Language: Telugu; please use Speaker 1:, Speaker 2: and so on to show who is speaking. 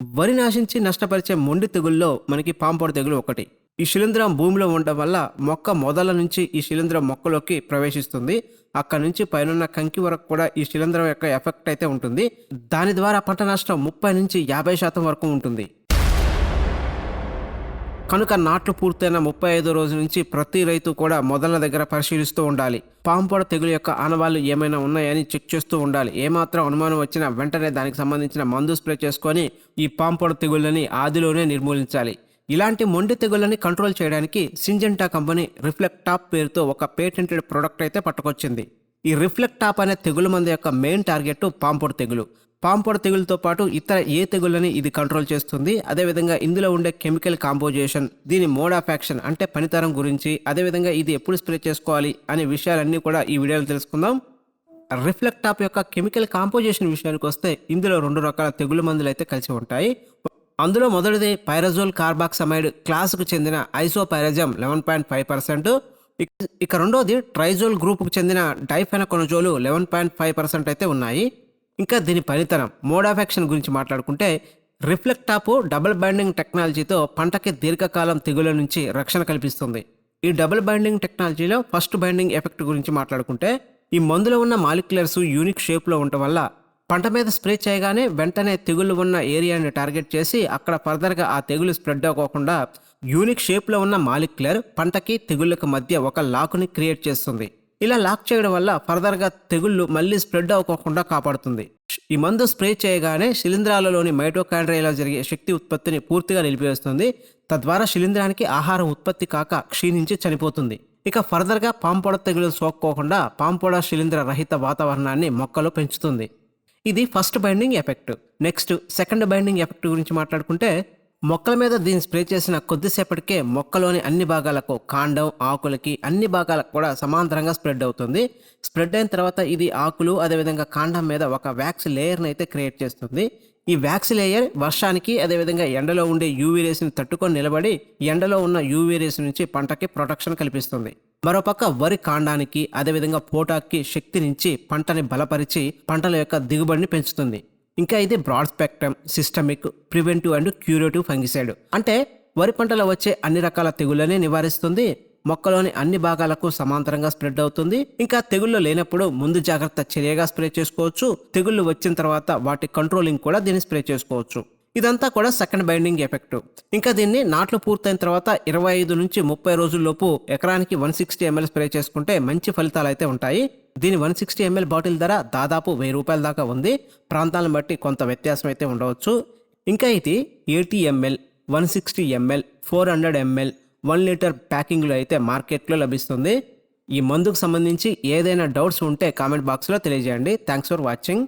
Speaker 1: వరి నాశించి నష్టపరిచే మొండి తెగుల్లో మనకి పాంపొడ తెగులు ఒకటి. ఈ శిలీంధ్రం భూమిలో ఉండడం వల్ల మొక్క మొదల నుంచి ఈ శిలీంధ్రం మొక్కలోకి ప్రవేశిస్తుంది. అక్కడ నుంచి పైనున్న కంకి వరకు కూడా ఈ శిలీంధ్రం యొక్క ఎఫెక్ట్ అయితే ఉంటుంది. దాని ద్వారా పంట నష్టం ముప్పై నుంచి యాభై శాతం వరకు ఉంటుంది. కనుక నాట్లు పూర్తయిన ముప్పై ఐదో రోజు నుంచి ప్రతి రైతు కూడా మొదల దగ్గర పరిశీలిస్తూ ఉండాలి. పాంపొడ తెగులు యొక్క ఆనవాళ్ళు ఏమైనా ఉన్నాయని చెక్ చేస్తూ ఉండాలి. ఏమాత్రం అనుమానం వచ్చినా వెంటనే దానికి సంబంధించిన మందు స్ప్రే చేసుకొని ఈ పాంపొడ తెగుళ్ళని ఆదిలోనే నిర్మూలించాలి. ఇలాంటి మొండి తెగుళ్ళని కంట్రోల్ చేయడానికి సింజెంటా కంపెనీ రిఫ్లెక్ట్ టాప్ పేరుతో ఒక పేటెంటెడ్ ప్రోడక్ట్ అయితే పట్టుకొచ్చింది. ఈ రిఫ్లెక్ట్ టాప్ అనే తెగులు మందు యొక్క మెయిన్ టార్గెట్ పాంపోడ్ తెగులు. పాంపోడ్ తెగులతో పాటు ఇతర ఏ తెగులని ఇది కంట్రోల్ చేస్తుంది? అదేవిధంగా ఇందులో ఉండే కెమికల్ కాంపోజిషన్ దీని మోడ్ ఆఫ్ యాక్షన్ అంటే పనితరం గురించి అదేవిధంగా ఇది ఎప్పుడు స్ప్రే చేసుకోవాలి అనే విషయాలన్నీ కూడా ఈ వీడియోలో తెలుసుకుందాం. రిఫ్లెక్ట్ టాప్ యొక్క కెమికల్ కాంపోజిషన్ విషయానికి వస్తే ఇందులో రెండు రకాల తెగులు మందులు అయితే కలిసి ఉంటాయి. అందులో మొదటిది పైరజోల్ కార్బాక్సమైడ్ క్లాస్కు చెందిన isopyrazam eleven point five percent ఇక రెండోది ట్రైజోల్ గ్రూప్కు చెందిన difenoconazole eleven point five percent అయితే ఉన్నాయి. ఇంకా దీని పనితనం మోడ్ ఆఫ్ యాక్షన్ గురించి మాట్లాడుకుంటే రిఫ్లెక్ట్ టాప్ డబుల్ బైండింగ్ టెక్నాలజీతో పంటకి దీర్ఘకాలం తెగుల నుంచి రక్షణ కల్పిస్తుంది. ఈ డబుల్ బైండింగ్ టెక్నాలజీలో ఫస్ట్ బైండింగ్ ఎఫెక్ట్ గురించి మాట్లాడుకుంటే ఈ మందులో ఉన్న మాలిక్యులర్స్ యూనిక్ షేప్లో ఉండటం వల్ల పంట మీద స్ప్రే చేయగానే వెంటనే తెగులు ఉన్న ఏరియాని టార్గెట్ చేసి అక్కడ ఫర్దర్గా ఆ తెగులు స్ప్రెడ్ అవ్వకుండా యూనిక్ షేప్లో ఉన్న మాలిక్యులర్ పంటకి తెగుళ్ళకు మధ్య ఒక లాకుని క్రియేట్ చేస్తుంది. ఇలా లాక్ చేయడం వల్ల ఫర్దర్గా తెగుళ్ళు మళ్ళీ స్ప్రెడ్ అవ్వకుండా కాపాడుతుంది. ఈ మందు స్ప్రే చేయగానే శిలీంధ్రాలలోని మైటోకాండ్రియాలో జరిగే శక్తి ఉత్పత్తిని పూర్తిగా నిలిపివేస్తుంది. తద్వారా శిలీంధ్రానికి ఆహారం ఉత్పత్తి కాక క్షీణించి చనిపోతుంది. ఇక ఫర్దర్గా పాంపొడ తెగులు సోక్కోకుండా పాంపొడ శిలీంధ్ర రహిత వాతావరణాన్ని మొక్కలు పెంచుతుంది. ఇది first binding effect. Next second binding effect గురించి మాట్లాడుకుంటే మొక్కల మీద దీన్ని స్ప్రే చేసిన కొద్దిసేపటికే మొక్కలోని అన్ని భాగాలకు కాండం ఆకులకి అన్ని భాగాలకు కూడా సమాంతరంగా స్ప్రెడ్ అవుతుంది. స్ప్రెడ్ అయిన తర్వాత ఇది ఆకులు అదేవిధంగా కాండం మీద ఒక వ్యాక్స్ లేయర్ని అయితే క్రియేట్ చేస్తుంది. ఈ వ్యాక్స్ లేయర్ వర్షానికి అదేవిధంగా ఎండలో ఉండే యూవీ రేస్ని తట్టుకొని నిలబడి ఎండలో ఉన్న యూవీ రేస్ నుంచి పంటకి ప్రొటెక్షన్ కల్పిస్తుంది. మరోపక్క వరి కాండానికి అదేవిధంగా పోటాకి శక్తినించి పంటని బలపరిచి పంటల యొక్క దిగుబడిని పెంచుతుంది. ఇంకా ఇది broad spectrum systemic preventive and curative fungicide. అంటే వరి పంటలో వచ్చే అన్ని రకాల తెగుళ్ళని నివారిస్తుంది. మొక్కలోని అన్ని భాగాలకు సమాంతరంగా స్ప్రెడ్ అవుతుంది. ఇంకా తెగుళ్ళు లేనప్పుడు ముందు జాగ్రత్త చర్యగా స్ప్రే చేసుకోవచ్చు. తెగుళ్ళు వచ్చిన తర్వాత వాటి కంట్రోలింగ్ కూడా దీన్ని స్ప్రే చేసుకోవచ్చు. ఇదంతా కూడా సెకండ్ బైండింగ్ ఎఫెక్ట్. ఇంకా దీన్ని నాట్లు పూర్తయిన తర్వాత ఇరవై ఐదు నుంచి ముప్పై రోజుల్లోపు ఎకరానికి వన్ సిక్స్టీ ఎంఎల్ స్ప్రే చేసుకుంటే మంచి ఫలితాలు అయితే ఉంటాయి. దీని వన్ సిక్స్టీ ఎంఎల్ బాటిల్ ధర దాదాపు వెయ్యి రూపాయల దాకా ఉంది. ప్రాంతాలను బట్టి కొంత వ్యత్యాసం అయితే ఉండవచ్చు. ఇంకా ఇది eighty ML one sixty ML four hundred ML one litre ప్యాకింగ్లో అయితే మార్కెట్లో లభిస్తుంది. ఈ మందుకు సంబంధించి ఏదైనా డౌట్స్ ఉంటే కామెంట్ బాక్స్లో తెలియజేయండి. Thanks for watching.